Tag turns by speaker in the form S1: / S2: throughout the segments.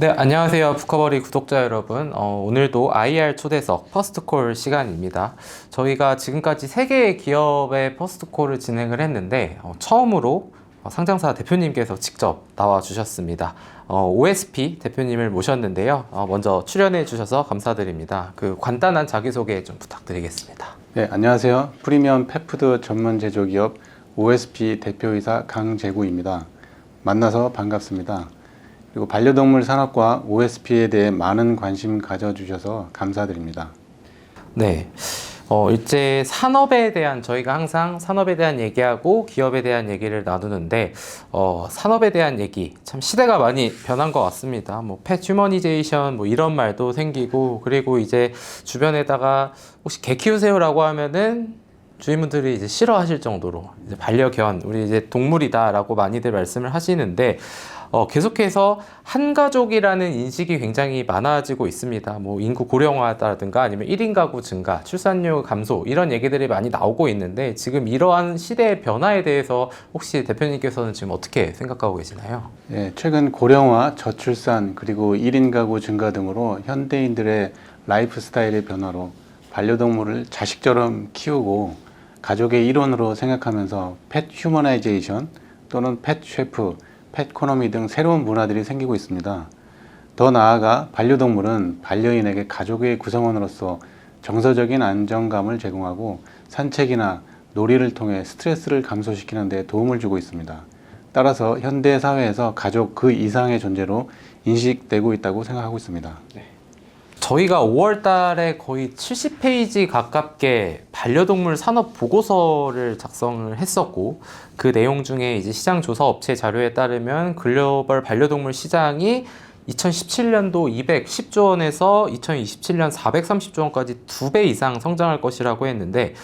S1: 네, 안녕하세요. 부커버리 구독자 여러분. 어, 오늘도 IR 초대석 퍼스트콜 시간입니다. 저희가 지금까지 3개의 기업의 퍼스트콜을 진행을 했는데, 어, 처음으로 어, 상장사 대표님께서 직접 나와 주셨습니다. 어, OSP 대표님을 모셨는데요. 어, 먼저 출연해 주셔서 감사드립니다. 그 간단한 자기소개 좀 부탁드리겠습니다.
S2: 네, 안녕하세요. 프리미엄 펫푸드 전문 제조기업 OSP 대표이사 강재구입니다. 만나서 반갑습니다. 그리고 반려동물 산업과 OSP에 대해 많은 관심 가져주셔서 감사드립니다.
S1: 네. 어, 일제 산업에 대한 저희가 항상 산업에 대한 얘기하고 기업에 대한 얘기를 나누는데 어, 산업에 대한 얘기 참 시대가 많이 변한 것 같습니다. 뭐펫 휴머니제이션 뭐 이런 말도 생기고 그리고 이제 주변에다가 혹시 개 키우세요라고 하면은 주인분들이 이제 싫어하실 정도로 이제 반려견 우리 이제 동물이다라고 많이들 말씀을 하시는데 어, 계속해서 한 가족이라는 인식이 굉장히 많아지고 있습니다. 뭐 인구 고령화라든가 아니면 1인 가구 증가, 출산율 감소 이런 얘기들이 많이 나오고 있는데 지금 이러한 시대의 변화에 대해서 혹시 대표님께서는 지금 어떻게 생각하고 계시나요?
S2: 예, 최근 고령화, 저출산, 그리고 1인 가구 증가 등으로 현대인들의 라이프 스타일의 변화로 반려동물을 자식처럼 키우고 가족의 일원으로 생각하면서 펫 휴머나이제이션 또는 펫 셰프, 펫 코노미 등 새로운 문화들이 생기고 있습니다. 더 나아가 반려동물은 반려인에게 가족의 구성원으로서 정서적인 안정감을 제공하고 산책이나 놀이를 통해 스트레스를 감소시키는 데 도움을 주고 있습니다. 따라서 현대 사회에서 가족 그 이상의 존재로 인식되고 있다고 생각하고 있습니다.
S1: 저희가 5월 달에 거의 70페이지 가깝게 반려동물 산업 보고서를 작성을 했었고 그 내용 중에 이제 시장 조사 업체 자료에 따르면 글로벌 반려동물 시장이 2017년도 210조 원에서 2027년 430조 원까지 두 배 이상 성장할 것이라고 했는데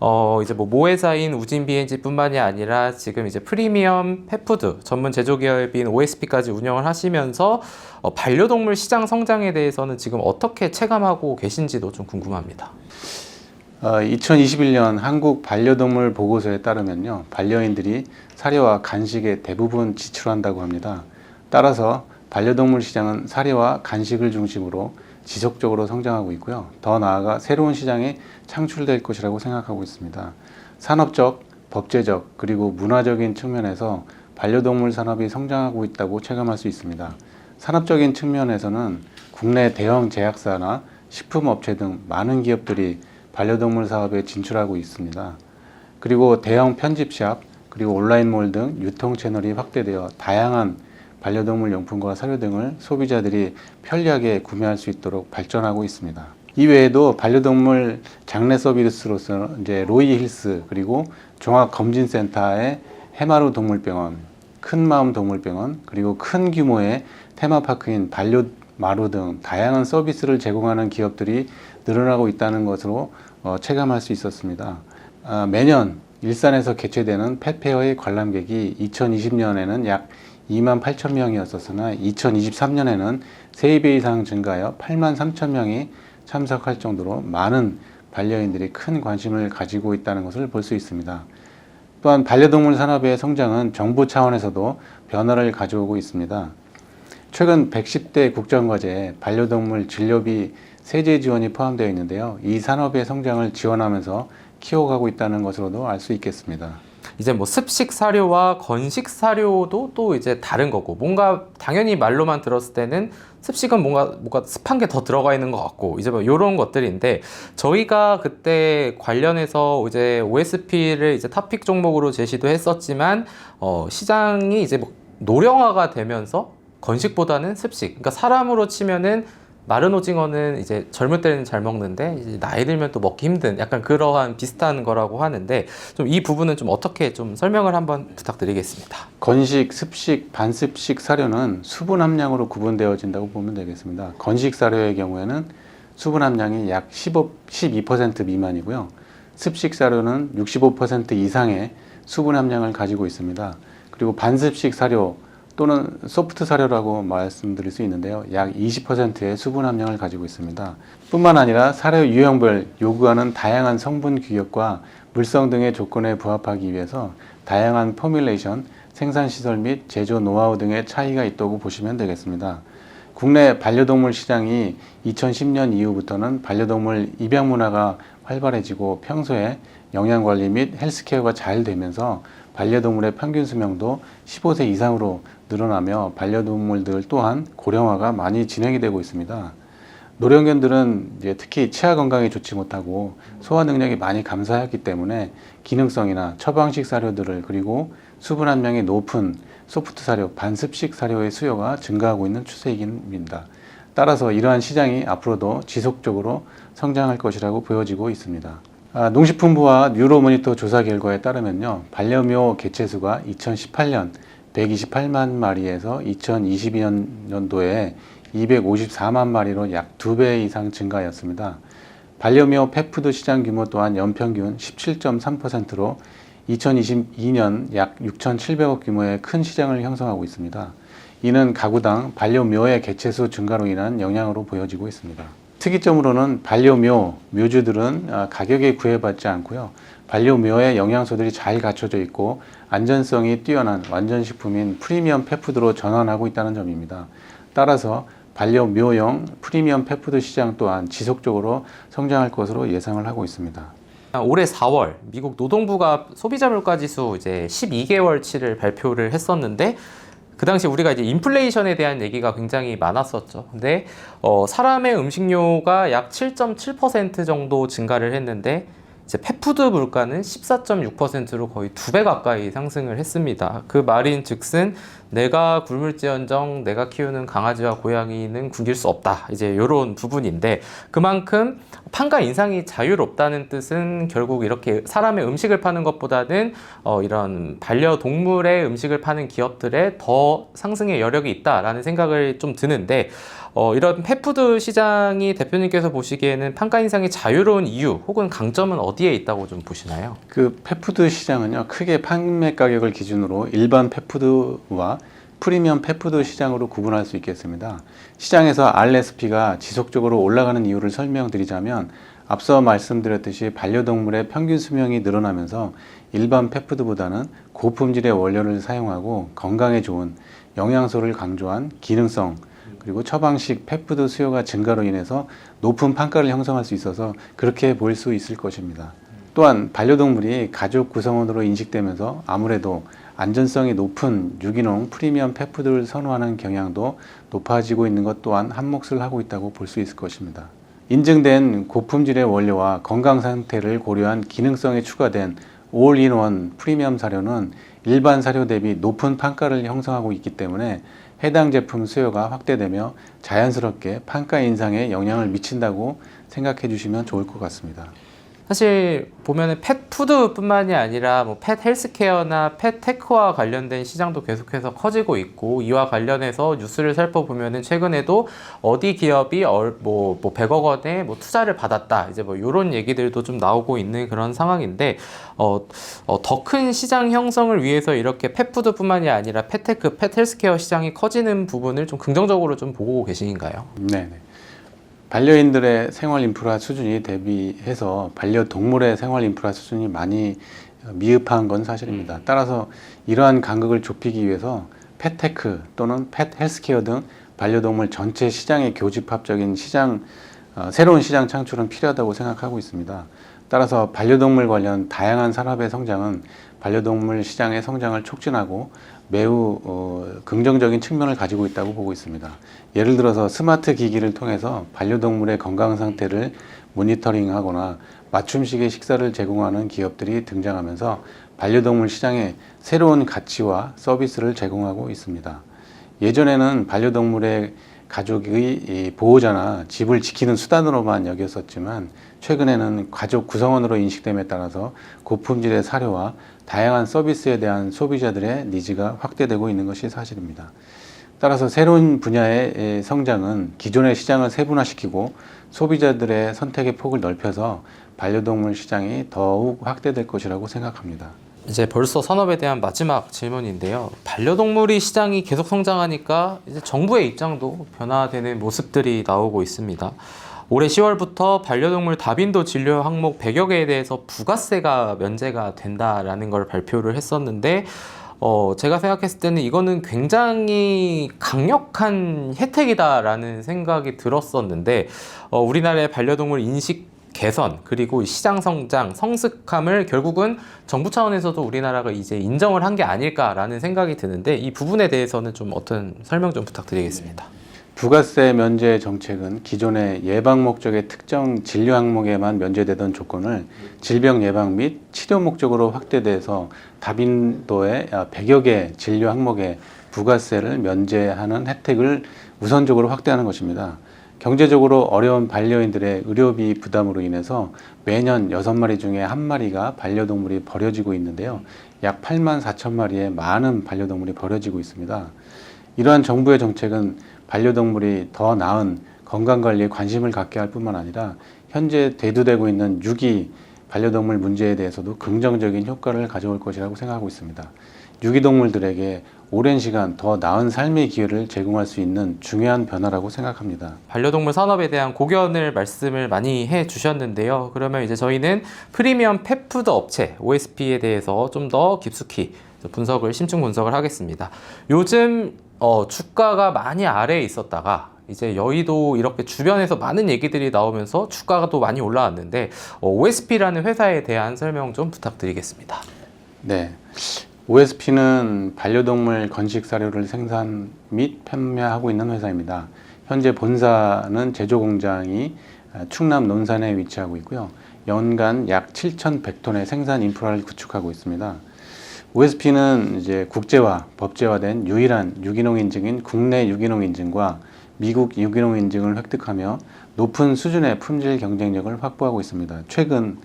S1: 어 이제 뭐 모회사인 우진 B&G뿐만이 아니라 지금 이제 프리미엄 펫푸드 전문 제조 기업인 OSP까지 운영을 하시면서 어, 반려동물 시장 성장에 대해서는 지금 어떻게 체감하고 계신지도 좀 궁금합니다.
S2: 어, 2021년 한국 반려동물 보고서에 따르면요, 반려인들이 사료와 간식에 대부분 지출한다고 합니다. 따라서 반려동물 시장은 사료와 간식을 중심으로 지속적으로 성장하고 있고요. 더 나아가 새로운 시장이 창출될 것이라고 생각하고 있습니다. 산업적, 법제적, 그리고 문화적인 측면에서 반려동물 산업이 성장하고 있다고 체감할 수 있습니다. 산업적인 측면에서는 국내 대형 제약사나 식품업체 등 많은 기업들이 반려동물 사업에 진출하고 있습니다. 그리고 대형 편집샵, 그리고 온라인몰 등 유통 채널이 확대되어 다양한 반려동물 용품과 사료 등을 소비자들이 편리하게 구매할 수 있도록 발전하고 있습니다. 이 외에도 반려동물 장례 서비스로서 이제 로이 힐스 그리고 종합 검진센터의 해마루 동물병원, 큰마음 동물병원 그리고 큰 규모의 테마파크인 반려 마루 등 다양한 서비스를 제공하는 기업들이 늘어나고 있다는 것으로 어, 체감할 수 있었습니다. 아, 매년 일산에서 개최되는 펫페어의 관람객이 2020년에는 약 2만 8천 명이었었으나 2023년에는 3배 이상 증가하여 8만 3천 명이 참석할 정도로 많은 반려인들이 큰 관심을 가지고 있다는 것을 볼 수 있습니다. 또한 반려동물 산업의 성장은 정부 차원에서도 변화를 가져오고 있습니다. 최근 110대 국정과제에 반려동물 진료비 세제 지원이 포함되어 있는데요. 이 산업의 성장을 지원하면서 키워가고 있다는 것으로도 알 수 있겠습니다.
S1: 이제 뭐 습식 사료와 건식 사료도 또 이제 다른 거고 뭔가 당연히 말로만 들었을 때는 습식은 뭔가 뭔가 습한 게 더 들어가 있는 것 같고 이제 뭐 이런 것들인데 저희가 그때 관련해서 이제 OSP를 이제 탑픽 종목으로 제시도 했었지만 어 시장이 이제 뭐 노령화가 되면서 건식보다는 습식 그러니까 사람으로 치면은 마른 오징어는 이제 젊을 때는 잘 먹는데 이제 나이 들면 또 먹기 힘든 약간 그러한 비슷한 거라고 하는데 좀 이 부분은 좀 어떻게 좀 설명을 한번 부탁드리겠습니다.
S2: 건식, 습식, 반습식 사료는 수분 함량으로 구분되어진다고 보면 되겠습니다. 건식 사료의 경우에는 수분 함량이 약 15, 12% 미만이고요. 습식 사료는 65% 이상의 수분 함량을 가지고 있습니다. 그리고 반습식 사료 또는 소프트 사료라고 말씀드릴 수 있는데요. 약 20%의 수분 함량을 가지고 있습니다. 뿐만 아니라 사료 유형별 요구하는 다양한 성분 규격과 물성 등의 조건에 부합하기 위해서 다양한 포뮬레이션, 생산 시설 및 제조 노하우 등의 차이가 있다고 보시면 되겠습니다. 국내 반려동물 시장이 2010년 이후부터는 반려동물 입양 문화가 활발해지고 평소에 영양 관리 및 헬스케어가 잘 되면서 반려동물의 평균 수명도 15세 이상으로 늘어나며 반려동물들 또한 고령화가 많이 진행이 되고 있습니다. 노령견들은 특히 치아 건강에 좋지 못하고 소화 능력이 많이 감소하였기 때문에 기능성이나 처방식 사료들을 그리고 수분 함량이 높은 소프트 사료, 반습식 사료의 수요가 증가하고 있는 추세입니다. 따라서 이러한 시장이 앞으로도 지속적으로 성장할 것이라고 보여지고 있습니다. 아, 농식품부와 뉴로모니터 조사 결과에 따르면요, 반려묘 개체수가 2018년 128만 마리에서 2022년도에 254만 마리로 약두배 이상 증가하였습니다. 반려묘 펫푸드 시장 규모 또한 연평균 17.3%로 2022년 약 6,700억 규모의 큰 시장을 형성하고 있습니다. 이는 가구당 반려묘의 개체수 증가로 인한 영향으로 보여지고 있습니다. 특이점으로는 반려묘, 묘주들은 아, 가격에 구애받지 않고요. 반려묘의 영양소들이 잘 갖춰져 있고 안전성이 뛰어난 완전식품인 프리미엄 펫푸드로 전환하고 있다는 점입니다. 따라서 반려묘용 프리미엄 펫푸드 시장 또한 지속적으로 성장할 것으로 예상을 하고 있습니다.
S1: 올해 4월 미국 노동부가 소비자 물가 지수 이제 12개월치를 발표를 했었는데 그 당시 우리가 이제 인플레이션에 대한 얘기가 굉장히 많았었죠. 근데 어, 사람의 음식료가 약 7.7% 정도 증가를 했는데 이제 펫푸드 물가는 14.6%로 거의 두 배 가까이 상승을 했습니다. 그 말인 즉슨 내가 굶을지언정 내가 키우는 강아지와 고양이는 굶길 수 없다. 이제 이런 부분인데 그만큼 판가 인상이 자유롭다는 뜻은 결국 이렇게 사람의 음식을 파는 것보다는 어, 이런 반려동물의 음식을 파는 기업들에 더 상승의 여력이 있다라는 생각을 좀 드는데 어, 이런 펫푸드 시장이 대표님께서 보시기에는 판가 인상이 자유로운 이유 혹은 강점은 어디에 있다고 좀 보시나요?
S2: 그 펫푸드 시장은요 크게 판매 가격을 기준으로 일반 펫푸드와 프리미엄 펫푸드 시장으로 구분할 수 있겠습니다. 시장에서 RSP가 지속적으로 올라가는 이유를 설명드리자면 앞서 말씀드렸듯이 반려동물의 평균 수명이 늘어나면서 일반 펫푸드보다는 고품질의 원료를 사용하고 건강에 좋은 영양소를 강조한 기능성 그리고 처방식 펫푸드 수요가 증가로 인해서 높은 판가를 형성할 수 있어서 그렇게 보일 수 있을 것입니다. 또한 반려동물이 가족 구성원으로 인식되면서 아무래도 안전성이 높은 유기농 프리미엄 펫푸드를 선호하는 경향도 높아지고 있는 것 또한 한몫을 하고 있다고 볼 수 있을 것입니다. 인증된 고품질의 원료와 건강 상태를 고려한 기능성이 추가된 올인원 프리미엄 사료는 일반 사료 대비 높은 판가를 형성하고 있기 때문에 해당 제품 수요가 확대되며 자연스럽게 판가 인상에 영향을 미친다고 생각해 주시면 좋을 것 같습니다.
S1: 사실 보면은 펫 푸드뿐만이 아니라 뭐 펫 헬스케어나 펫 테크와 관련된 시장도 계속해서 커지고 있고 이와 관련해서 뉴스를 살펴보면은 최근에도 어디 기업이 얼, 뭐, 뭐 100억 원의 뭐 투자를 받았다 이제 뭐 이런 얘기들도 좀 나오고 있는 그런 상황인데 어, 어, 더 큰 시장 형성을 위해서 이렇게 펫푸드뿐만이 아니라 펫테크, 펫 헬스케어 시장이 커지는 부분을 좀 긍정적으로 좀 보고 계신가요?
S2: 네. 반려인들의 생활 인프라 수준이 대비해서 반려동물의 생활 인프라 수준이 많이 미흡한 건 사실입니다. 따라서 이러한 간극을 좁히기 위해서 펫테크 또는 펫 헬스케어 등 반려동물 전체 시장의 교집합적인 시장 어, 새로운 시장 창출은 필요하다고 생각하고 있습니다. 따라서 반려동물 관련 다양한 산업의 성장은 반려동물 시장의 성장을 촉진하고 매우 어, 긍정적인 측면을 가지고 있다고 보고 있습니다. 예를 들어서 스마트 기기를 통해서 반려동물의 건강 상태를 모니터링하거나 맞춤식의 식사를 제공하는 기업들이 등장하면서 반려동물 시장에 새로운 가치와 서비스를 제공하고 있습니다. 예전에는 반려동물의 가족의 이 보호자나 집을 지키는 수단으로만 여겼었지만 최근에는 가족 구성원으로 인식됨에 따라서 고품질의 사료와 다양한 서비스에 대한 소비자들의 니즈가 확대되고 있는 것이 사실입니다. 따라서 새로운 분야의 성장은 기존의 시장을 세분화시키고 소비자들의 선택의 폭을 넓혀서 반려동물 시장이 더욱 확대될 것이라고 생각합니다.
S1: 이제 벌써 산업에 대한 마지막 질문인데요. 반려동물이 시장이 계속 성장하니까 이제 정부의 입장도 변화되는 모습들이 나오고 있습니다. 올해 10월부터 반려동물 다빈도 진료 항목 100여 개에 대해서 부가세가 면제가 된다라는 걸 발표를 했었는데 어, 제가 생각했을 때는 이거는 굉장히 강력한 혜택이다라는 생각이 들었었는데, 어, 우리나라의 반려동물 인식 개선, 그리고 시장 성장, 성숙함을 결국은 정부 차원에서도 우리나라가 이제 인정을 한 게 아닐까라는 생각이 드는데, 이 부분에 대해서는 좀 어떤 설명 좀 부탁드리겠습니다.
S2: 부가세 면제 정책은 기존의 예방 목적의 특정 진료 항목에만 면제되던 조건을 질병 예방 및 치료 목적으로 확대돼서 다빈도의 100여 개 진료 항목에 부가세를 면제하는 혜택을 우선적으로 확대하는 것입니다. 경제적으로 어려운 반려인들의 의료비 부담으로 인해서 매년 6마리 중에 한마리가 반려동물이 버려지고 있는데요. 약 8만 4천 마리의 많은 반려동물이 버려지고 있습니다. 이러한 정부의 정책은 반려동물이 더 나은 건강관리에 관심을 갖게 할 뿐만 아니라 현재 대두되고 있는 유기 반려동물 문제에 대해서도 긍정적인 효과를 가져올 것이라고 생각하고 있습니다. 유기동물들에게 오랜 시간 더 나은 삶의 기회를 제공할 수 있는 중요한 변화라고 생각합니다.
S1: 반려동물 산업에 대한 고견을 말씀을 많이 해 주셨는데요. 그러면 이제 저희는 프리미엄 펫푸드 업체 OSP에 대해서 좀 더 깊숙이 분석을 심층 분석을 하겠습니다. 요즘 어, 주가가 많이 아래에 있었다가 이제 여의도 이렇게 주변에서 많은 얘기들이 나오면서 주가가 또 많이 올라왔는데 어, OSP라는 회사에 대한 설명 좀 부탁드리겠습니다.
S2: 네. OSP는 반려동물 건식 사료를 생산 및 판매하고 있는 회사입니다. 현재 본사는 제조 공장이 충남 논산에 위치하고 있고요. 연간 약 7,100톤의 생산 인프라를 구축하고 있습니다. OSP는 이제 국제화, 법제화된 유일한 유기농 인증인 국내 유기농 인증과 미국 유기농 인증을 획득하며 높은 수준의 품질 경쟁력을 확보하고 있습니다. 최근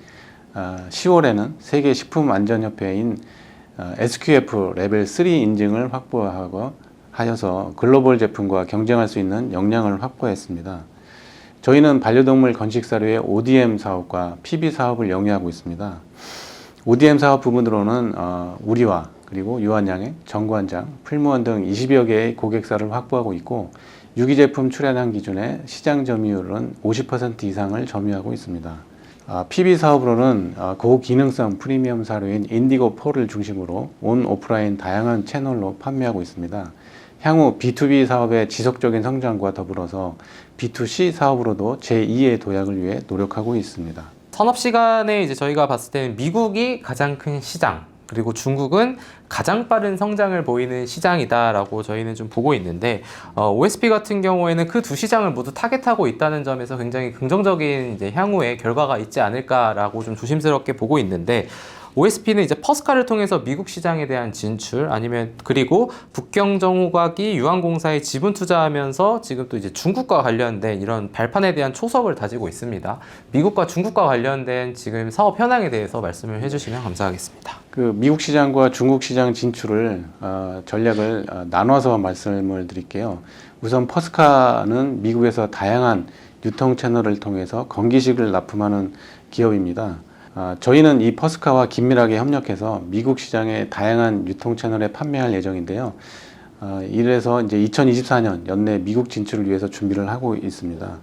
S2: 아, 10월에는 세계 식품 안전협회인 어, SQF 레벨 3 인증을 확보하고 하여서 글로벌 제품과 경쟁할 수 있는 역량을 확보했습니다. 저희는 반려동물 건식 사료의 ODM 사업과 PB 사업을 영위하고 있습니다. ODM 사업 부분으로는 어, 우리와 그리고 유한양의 정관장, 풀무원 등 20여 개의 고객사를 확보하고 있고 유기 제품 출하량 기준의 시장 점유율은 50% 이상을 점유하고 있습니다. 아, PB 사업으로는 아, 고기능성 프리미엄 사료인 인디고 4를 중심으로 온 오프라인 다양한 채널로 판매하고 있습니다. 향후 B2B 사업의 지속적인 성장과 더불어서 B2C 사업으로도 제2의 도약을 위해 노력하고 있습니다.
S1: 산업 시간에 이제 저희가 봤을 때는 미국이 가장 큰 시장 그리고 중국은 가장 빠른 성장을 보이는 시장이다라고 저희는 좀 보고 있는데 어, OSP 같은 경우에는 그 두 시장을 모두 타겟하고 있다는 점에서 굉장히 긍정적인 이제 향후의 결과가 있지 않을까라고 좀 조심스럽게 보고 있는데 OSP는 이제 퍼스카를 통해서 미국 시장에 대한 진출 아니면 그리고 북경정호각이 유한공사에 지분 투자하면서 지금 또 이제 중국과 관련된 이런 발판에 대한 초석을 다지고 있습니다. 미국과 중국과 관련된 지금 사업 현황에 대해서 말씀을 해주시면 감사하겠습니다.
S2: 그 미국 시장과 중국 시장 진출을 어, 전략을 어, 나눠서 말씀을 드릴게요. 우선 퍼스카는 미국에서 다양한 유통 채널을 통해서 건기식을 납품하는 기업입니다. 아, 저희는 이 퍼스카와 긴밀하게 협력해서 미국 시장의 다양한 유통 채널에 판매할 예정인데요. 아, 이래서 이제 2024년 연내 미국 진출을 위해서 준비를 하고 있습니다.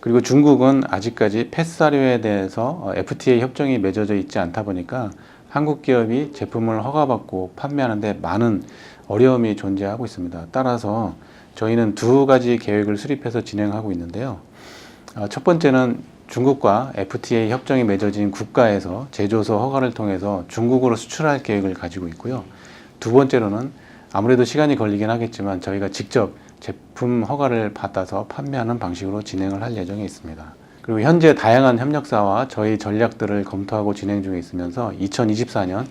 S2: 그리고 중국은 아직까지 펫사료에 대해서 어, FTA 협정이 맺어져 있지 않다 보니까 한국 기업이 제품을 허가받고 판매하는데 많은 어려움이 존재하고 있습니다. 따라서 저희는 두 가지 계획을 수립해서 진행하고 있는데요. 아, 첫 번째는 중국과 FTA 협정이 맺어진 국가에서 제조소 허가를 통해서 중국으로 수출할 계획을 가지고 있고요. 두 번째로는 아무래도 시간이 걸리긴 하겠지만 저희가 직접 제품 허가를 받아서 판매하는 방식으로 진행을 할 예정에 있습니다. 그리고 현재 다양한 협력사와 저희 전략들을 검토하고 진행 중에 있으면서 2024년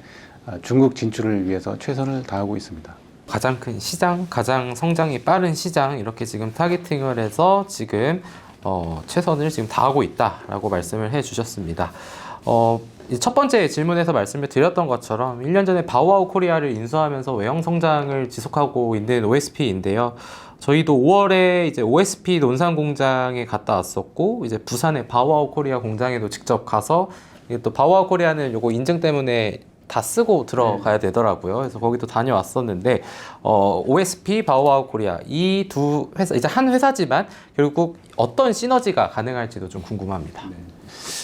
S2: 아, 중국 진출을 위해서 최선을 다하고 있습니다.
S1: 가장 큰 시장, 가장 성장이 빠른 시장 이렇게 지금 타겟팅을 해서 지금 어, 최선을 지금 다하고 있다라고 말씀을 해주셨습니다. 어, 이첫 번째 질문에서 말씀을 드렸던 것처럼 1년 전에 바우아우 코리아를 인수하면서 외형 성장을 지속하고 있는 OSP인데요. 저희도 5월에 이제 OSP 논산 공장에 갔다 왔었고 이제 부산의 바우아우 코리아 공장에도 직접 가서 또 바우아우 코리아는 요거 인증 때문에 다 쓰고 들어가야 되더라고요. 그래서 거기도 다녀왔었는데 어, OSP, 바우아우 코리아 이 두 회사 이제 한 회사지만 결국 어떤 시너지가 가능할지도 좀 궁금합니다.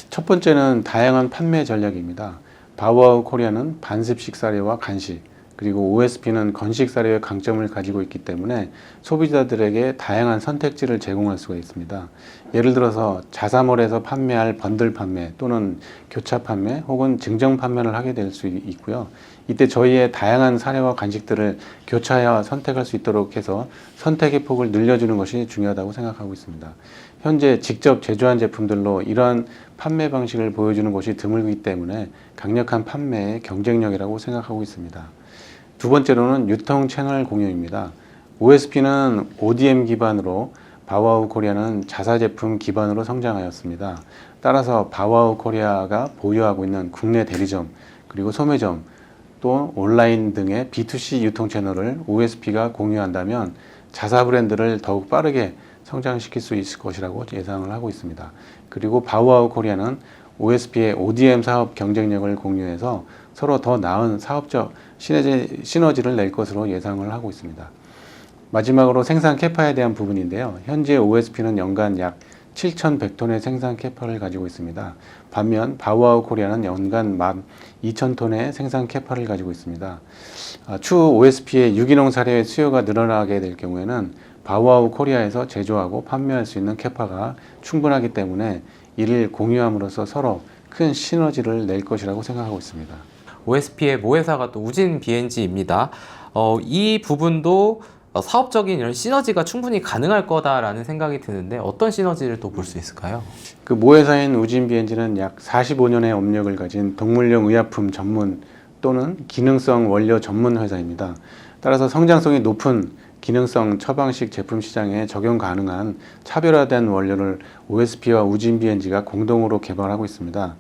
S2: 첫 번째는 다양한 판매 전략입니다. 바우아우 코리아는 반습식 사료와 간식, 그리고 OSP는 건식 사료의 강점을 가지고 있기 때문에 소비자들에게 다양한 선택지를 제공할 수가 있습니다. 예를 들어서 자사몰에서 판매할 번들 판매 또는 교차 판매 혹은 증정 판매를 하게 될 수 있고요. 이때 저희의 다양한 사료와 간식들을 교차하여 선택할 수 있도록 해서 선택의 폭을 늘려주는 것이 중요하다고 생각하고 있습니다. 현재 직접 제조한 제품들로 이러한 판매 방식을 보여주는 곳이 드물기 때문에 강력한 판매의 경쟁력이라고 생각하고 있습니다. 두 번째로는 유통 채널 공유입니다. OSP는 ODM 기반으로 바와우 코리아는 자사 제품 기반으로 성장하였습니다. 따라서 바와우 코리아가 보유하고 있는 국내 대리점 그리고 소매점 또 온라인 등의 B2C 유통 채널을 OSP가 공유한다면 자사 브랜드를 더욱 빠르게 성장시킬 수 있을 것이라고 예상을 하고 있습니다. 그리고 바우아우 코리아는 OSP의 ODM 사업 경쟁력을 공유해서 서로 더 나은 사업적 시너지, 시너지를 낼 것으로 예상을 하고 있습니다. 마지막으로 생산 캐파에 대한 부분인데요. 현재 OSP는 연간 약 7,100톤의 생산 캐파를 가지고 있습니다. 반면 바우아우 코리아는 연간 12,000톤의 생산 캐파를 가지고 있습니다. 아, 추후 OSP의 유기농 사료의 수요가 늘어나게 될 경우에는 바우아우 코리아에서 제조하고 판매할 수 있는 캐파가 충분하기 때문에 이를 공유함으로써 서로 큰 시너지를 낼 것이라고 생각하고 있습니다.
S1: OSP의 모회사가 또 우진 BNG입니다. 어, 이 부분도 어, 사업적인 이런 시너지가 충분히 가능할 거다라는 생각이 드는데 어떤 시너지를 또 볼 수 있을까요?
S2: 그 모회사인 우진 비엔지는 약 45년의 업력을 가진 동물용 의약품 전문 또는 기능성 원료 전문 회사입니다. 따라서 성장성이 높은 기능성 처방식 제품 시장에 적용 가능한 차별화된 원료를 OSP와 우진 비엔지가 공동으로 개발하고 있습니다.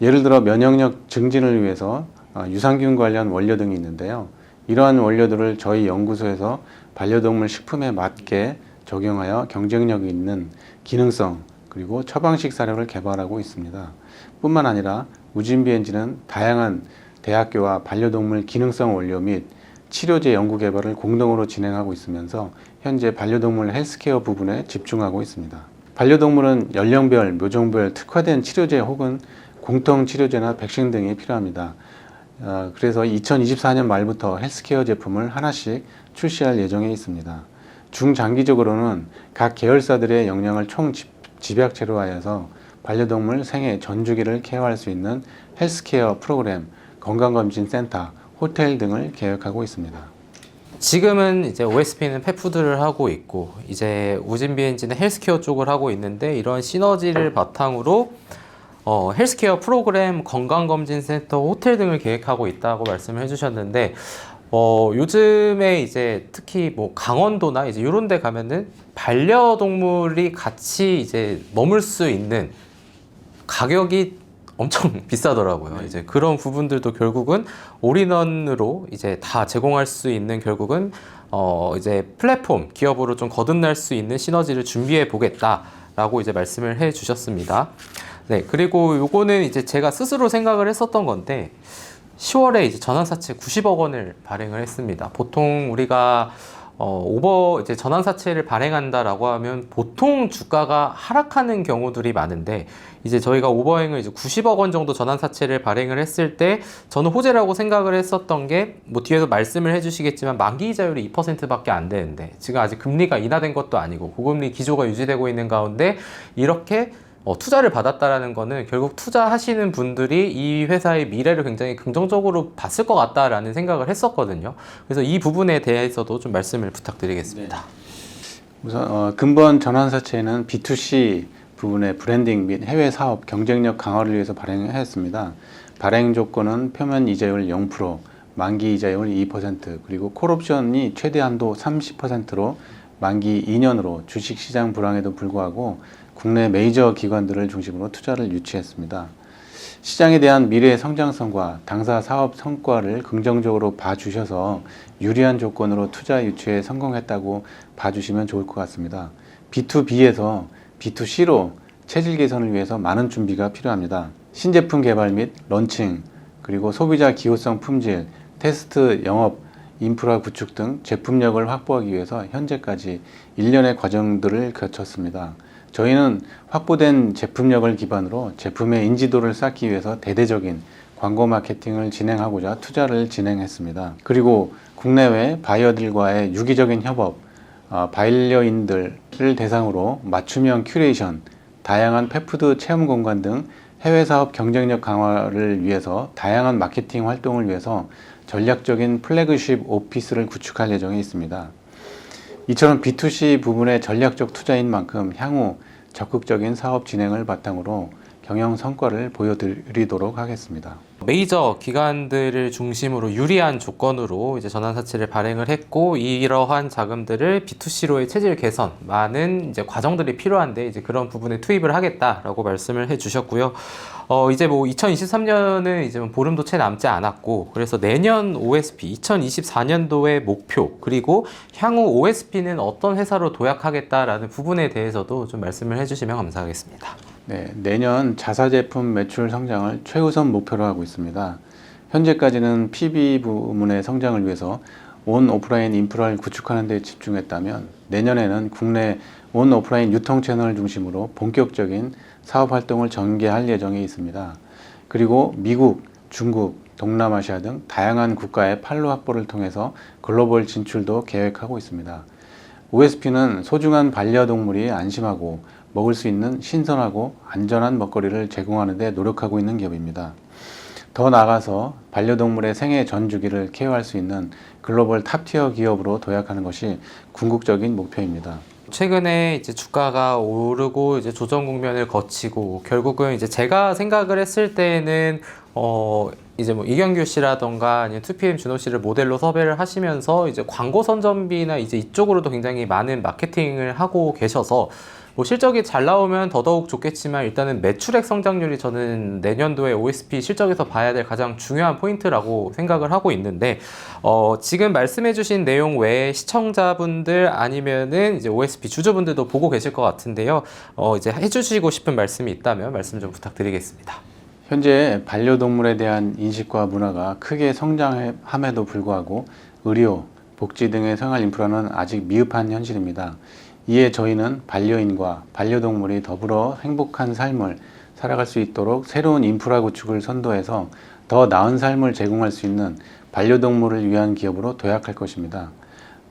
S2: 예를 들어 면역력 증진을 위해서 어, 유산균 관련 원료 등이 있는데요. 이러한 원료들을 저희 연구소에서 반려동물 식품에 맞게 적용하여 경쟁력이 있는 기능성 그리고 처방식 사료를 개발하고 있습니다. 뿐만 아니라 우진비엔지는 다양한 대학교와 반려동물 기능성 원료 및 치료제 연구 개발을 공동으로 진행하고 있으면서 현재 반려동물 헬스케어 부분에 집중하고 있습니다. 반려동물은 연령별, 묘종별 특화된 치료제 혹은 공통 치료제나 백신 등이 필요합니다. 어, 그래서 2024년 말부터 헬스케어 제품을 하나씩 출시할 예정에 있습니다. 중장기적으로는 각 계열사들의 역량을 총 집- 집약체로 하여서 반려동물 생애 전주기를 케어할 수 있는 헬스케어 프로그램, 건강검진센터, 호텔 등을 계획하고 있습니다.
S1: 지금은 이제 OSP는 펫푸드를 하고 있고 이제 우진 BNG는 헬스케어 쪽을 하고 있는데 이런 시너지를 바탕으로 어, 헬스케어 프로그램, 건강검진센터, 호텔 등을 계획하고 있다고 말씀을 해주셨는데 어, 요즘에 이제 특히 뭐 강원도나 이제 이런 데 가면은 반려동물이 같이 이제 머물 수 있는 가격이 엄청 비싸더라고요. 이제 그런 부분들도 결국은 올인원으로 이제 다 제공할 수 있는 결국은 어 이제 플랫폼 기업으로 좀 거듭날 수 있는 시너지를 준비해 보겠다라고 이제 말씀을 해 주셨습니다. 네, 그리고 요거는 이제 제가 스스로 생각을 했었던 건데 10월에 이제 전환사채 90억 원을 발행을 했습니다. 보통 우리가 어, 오버 이제 전환사채를 발행한다라고 하면 보통 주가가 하락하는 경우들이 많은데 이제 저희가 오버행을 이제 90억 원 정도 전환사채를 발행을 했을 때 저는 호재라고 생각을 했었던 게 뭐 뒤에서 말씀을 해주시겠지만 만기 이자율이 2%밖에 안 되는데 지금 아직 금리가 인하된 것도 아니고 고금리 기조가 유지되고 있는 가운데 이렇게 어, 투자를 받았다라는 거는 결국 투자하시는 분들이 이 회사의 미래를 굉장히 긍정적으로 봤을 것 같다라는 생각을 했었거든요. 그래서 이 부분에 대해서도 좀 말씀을 부탁드리겠습니다.
S2: 우선 어, 근본 전환사채는 B2C 부분의 브랜딩 및 해외 사업 경쟁력 강화를 위해서 발행했습니다. 발행 조건은 표면 이자율 0%, 만기 이자율 2%, 그리고 콜옵션이 최대 한도 30%로 만기 2년으로 주식 시장 불황에도 불구하고 국내 메이저 기관들을 중심으로 투자를 유치했습니다. 시장에 대한 미래의 성장성과 당사 사업 성과를 긍정적으로 봐주셔서 유리한 조건으로 투자 유치에 성공했다고 봐주시면 좋을 것 같습니다. B2B에서 B2C로 체질 개선을 위해서 많은 준비가 필요합니다. 신제품 개발 및 런칭, 그리고 소비자 기호성 품질, 테스트 영업, 인프라 구축 등 제품력을 확보하기 위해서 현재까지 일련의 과정들을 거쳤습니다. 저희는 확보된 제품력을 기반으로 제품의 인지도를 쌓기 위해서 대대적인 광고 마케팅을 진행하고자 투자를 진행했습니다. 그리고 국내외 바이어들과의 유기적인 협업, 어, 반려인들을 대상으로 맞춤형 큐레이션, 다양한 펫푸드 체험 공간 등 해외 사업 경쟁력 강화를 위해서 다양한 마케팅 활동을 위해서 전략적인 플래그십 오피스를 구축할 예정에 있습니다. 이처럼 B2C 부분의 전략적 투자인 만큼 향후 적극적인 사업 진행을 바탕으로 경영 성과를 보여드리도록 하겠습니다.
S1: 메이저 기관들을 중심으로 유리한 조건으로 이제 전환 사채를 발행을 했고 이러한 자금들을 B2C로의 체질 개선 많은 이제 과정들이 필요한데 이제 그런 부분에 투입을 하겠다라고 말씀을 해주셨고요. 어 이제 뭐 2023년은 이제 뭐 보름도 채 남지 않았고 그래서 내년 OSP 2024년도의 목표 그리고 향후 OSP는 어떤 회사로 도약하겠다라는 부분에 대해서도 좀 말씀을 해주시면 감사하겠습니다.
S2: 네, 내년 자사 제품 매출 성장을 최우선 목표로 하고 있습니다. 현재까지는 PB 부문의 성장을 위해서 온 오프라인 인프라를 구축하는 데 집중했다면 내년에는 국내 온 오프라인 유통 채널 중심으로 본격적인 사업 활동을 전개할 예정에 있습니다. 그리고 미국, 중국, 동남아시아 등 다양한 국가의 판로 확보를 통해서 글로벌 진출도 계획하고 있습니다. OSP는 소중한 반려동물이 안심하고 먹을 수 있는 신선하고 안전한 먹거리를 제공하는 데 노력하고 있는 기업입니다. 더 나아가서 반려동물의 생애 전 주기를 케어할 수 있는 글로벌 탑티어 기업으로 도약하는 것이 궁극적인 목표입니다.
S1: 최근에 이제 주가가 오르고 이제 조정 국면을 거치고 결국은 이제 제가 생각을 했을 때는 어 이제 뭐 이경규 씨라던가 아니면 2PM 준호 씨를 모델로 섭외를 하시면서 이제 광고 선전비나 이제 이쪽으로도 굉장히 많은 마케팅을 하고 계셔서 뭐 실적이 잘 나오면 더더욱 좋겠지만 일단은 매출액 성장률이 저는 내년도에 OSP 실적에서 봐야 될 가장 중요한 포인트라고 생각을 하고 있는데 어 지금 말씀해주신 내용 외에 시청자분들 아니면은 이제 OSP 주주분들도 보고 계실 것 같은데요. 어 이제 해주시고 싶은 말씀이 있다면 말씀 좀 부탁드리겠습니다.
S2: 현재 반려동물에 대한 인식과 문화가 크게 성장함에도 불구하고 의료, 복지 등의 생활 인프라는 아직 미흡한 현실입니다. 이에 저희는 반려인과 반려동물이 더불어 행복한 삶을 살아갈 수 있도록 새로운 인프라 구축을 선도해서 더 나은 삶을 제공할 수 있는 반려동물을 위한 기업으로 도약할 것입니다.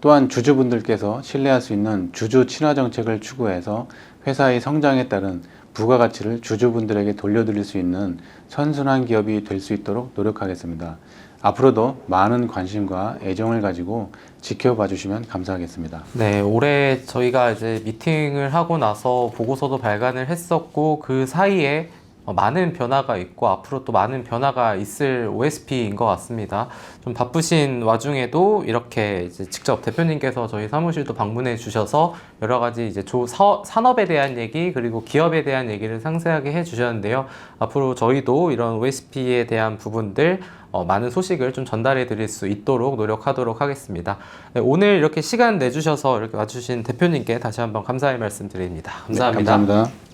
S2: 또한 주주분들께서 신뢰할 수 있는 주주 친화 정책을 추구해서 회사의 성장에 따른 부가가치를 주주분들에게 돌려드릴 수 있는 선순환 기업이 될 수 있도록 노력하겠습니다. 앞으로도 많은 관심과 애정을 가지고 지켜봐 주시면 감사하겠습니다.
S1: 네, 올해 저희가 이제 미팅을 하고 나서 보고서도 발간을 했었고 그 사이에 어, 많은 변화가 있고 앞으로 또 많은 변화가 있을 OSP인 것 같습니다. 좀 바쁘신 와중에도 이렇게 이제 직접 대표님께서 저희 사무실도 방문해 주셔서 여러 가지 이제 조 사, 산업에 대한 얘기 그리고 기업에 대한 얘기를 상세하게 해 주셨는데요. 앞으로 저희도 이런 OSP에 대한 부분들 어, 많은 소식을 좀 전달해 드릴 수 있도록 노력하도록 하겠습니다. 네, 오늘 이렇게 시간 내주셔서 이렇게 와주신 대표님께 다시 한번 감사의 말씀 드립니다. 감사합니다.
S2: 네, 감사합니다.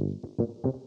S2: Thank you.